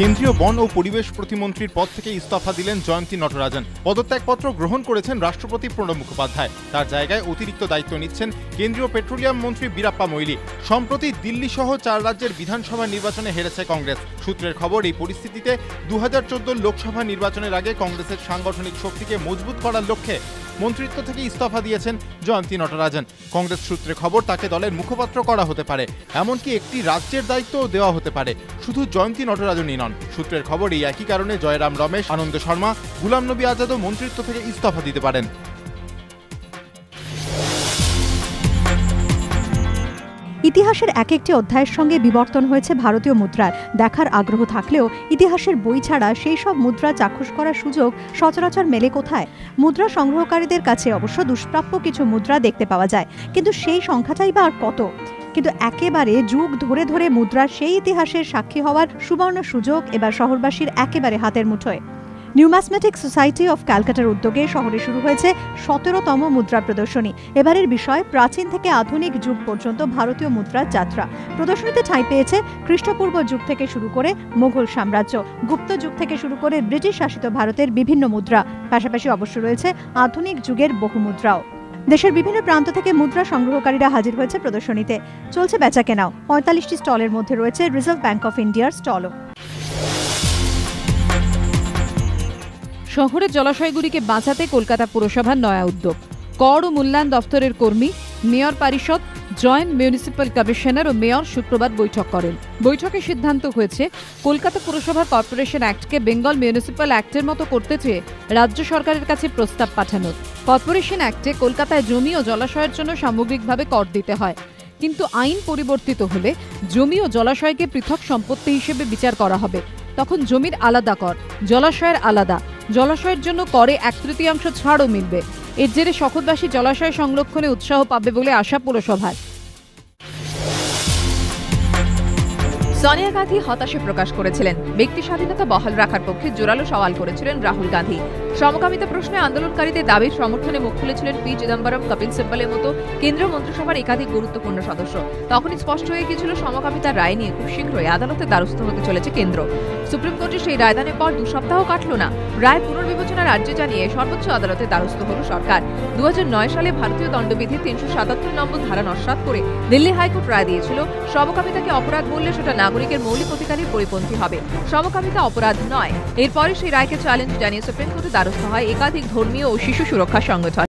কেন্দ্রীয় বন ও পরিবেশ প্রতিমন্ত্রীর পদ থেকে ইস্তফা দিলেন জয়ন্তী নটরাজন। পদত্যাগপত্র গ্রহণ করেছেন রাষ্ট্রপতি প্রণব মুখোপাধ্যায়। তার জায়গায় অতিরিক্ত দায়িত্ব নিচ্ছেন কেন্দ্রীয় পেট্রোলিয়াম মন্ত্রী বীরাপ্পা মৈলি। সম্প্রতি দিল্লি সহ চার রাজ্যের বিধানসভা নির্বাচনে হেরেছে কংগ্রেস। সূত্রের খবর, এই পরিস্থিতিতে দু লোকসভা নির্বাচনের আগে কংগ্রেসের সাংগঠনিক শক্তিকে মজবুত করার লক্ষ্যে মন্ত্রিত্ব থেকে ইস্তফা দিয়েছেন জয়ন্তী নটরাজন। কংগ্রেস সূত্রে খবর, তাকে দলের মুখপাত্র করা হতে পারে। এমনকি একটি রাজ্যের দায়িত্বও দেওয়া হতে পারে। শুধু জয়ন্তী নটরাজনই নন। সূত্রের খবর, এই একই কারণে জয়রাম রমেশ, আনন্দ শর্মা, গুলাম নবী আজাদও মন্ত্রিত্ব থেকে ইস্তফা দিতে পারেন। ইতিহাসের এক একটি অধ্যায়ের সঙ্গে বিবর্তন হয়েছে ভারতীয় মুদ্রার। দেখার আগ্রহ থাকলেও ইতিহাসের বই ছাড়া সেই সব মুদ্রা চাক্ষুষ করার সুযোগ সচরাচর মেলে কোথায়? মুদ্রা সংগ্রহকারীদের কাছে অবশ্য দুষ্প্রাপ্য কিছু মুদ্রা দেখতে পাওয়া যায়, কিন্তু সেই সংখ্যাটাই বা আর কত? কিন্তু একেবারে যুগ ধরে ধরে মুদ্রার সেই ইতিহাসের সাক্ষী হওয়ার সুবর্ণ সুযোগ এবার শহরবাসীর একেবারে হাতের মুঠোয়। নিউম্যাসমেটিক সোসাইটি অফ ক্যালকাটার উদ্যোগে শহরে শুরু হয়েছে সতেরোতম মুদ্রা প্রদর্শনী। এবারের বিষয়, প্রাচীন থেকে আধুনিক যুগ পর্যন্ত ভারতীয় মুদ্রার যাত্রা। প্রদর্শনীতে ঠাঁই পেয়েছে খ্রিস্টপূর্ব যুগ থেকে শুরু করে মোগল সাম্রাজ্য, গুপ্ত যুগ থেকে শুরু করে ব্রিটিশ শাসিত ভারতের বিভিন্ন মুদ্রা। পাশাপাশি অবশ্য রয়েছে আধুনিক যুগের বহু মুদ্রাও দেশের বিভিন্ন প্রান্ত থেকে মুদ্রা সংগ্রহকারীরা হাজির হয়েছে প্রদর্শনীতে। চলছে বেচা কেনাও পঁয়তাল্লিশটি স্টলের মধ্যে রয়েছে রিজার্ভ ব্যাংক অফ ইন্ডিয়ার স্টলও। শহরের জলাশয়গুলিকে বাঁচাতে কলকাতা পুরসভার নয়া উদ্যোগ। কর ও মূল্যায়ন দফতরের কর্মী, মেয়র পরিষদ, জয়েন্ট মিউনিসিপ্যাল কমিশনার ও মেয়র শুক্রবার বৈঠক করেন। বৈঠকে সিদ্ধান্ত হয়েছে, কলকাতা পুরসভার কর্পোরেশন অ্যাক্টকে বেঙ্গল মিউনিসিপ্যাল অ্যাক্টের মতো করতে চেয়ে রাজ্য সরকারের কাছে প্রস্তাব পাঠানোর। কর্পোরেশন অ্যাক্টে কলকাতায় জমি ও জলাশয়ের জন্য সামগ্রিকভাবে কর দিতে হয়। কিন্তু আইন পরিবর্তিত হলে জমি ও জলাশয়কে পৃথক সম্পত্তি হিসেবে বিচার করা হবে। তখন জমির আলাদা কর, জলাশয়ের আলাদা জলাশয়ের জন্য করে এক তৃতীয়াংশ ছাড়ও মিলবে। এর জেরে শখদবাসী জলাশয় সংরক্ষণে উৎসাহ পাবে বলে আশা পুরসভার। সোনিয়া গান্ধী হতাশা প্রকাশ করেছিলেন। ব্যক্তি স্বাধীনতা বহাল রাখার পক্ষে জোরালো সওয়াল করেছিলেন রাহুল গান্ধী। সমকামিতা প্রশ্নে আন্দোলনকারীদের দাবির সমর্থনে মুখ খুলেছিলেন পি চিদম্বরম, কপিল সিব্বলের মতো কেন্দ্রীয় মন্ত্রিসভার একাধিক গুরুত্বপূর্ণ সদস্য। তখনই স্পষ্ট হয়ে গিয়েছিল সমকামিতার রায় নিয়ে খুব শীঘ্রই আদালতে দ্বারস্থ হতে চলেছে কেন্দ্র। সুপ্রিম কোর্টের সেই রায়দানের পর দু সপ্তাহ কাটল না। রায় পুনর্বিবেচনার রাজ্য জানিয়ে সর্বোচ্চ আদালতে দ্বারস্থ হল সরকার। দু হাজার নয় সালে ভারতীয় দণ্ডবিধি তিনশো সাতাত্তর নম্বর ধারা নস্বাত করে দিল্লি হাইকোর্ট রায় দিয়েছিল, সমকামিতাকে অপরাধ বললে সেটা নাগরিকের মৌলিক অধিকারের পরিপন্থী হবে। সমকামিতা অপরাধ নয়। এরপরে সেই রায়কে চ্যালেঞ্জ জানিয়ে সুপ্রিম কোর্টে দ্বারস্থ হয়। একাধিক ধর্মীয় ও শিশু সুরক্ষা সংগঠন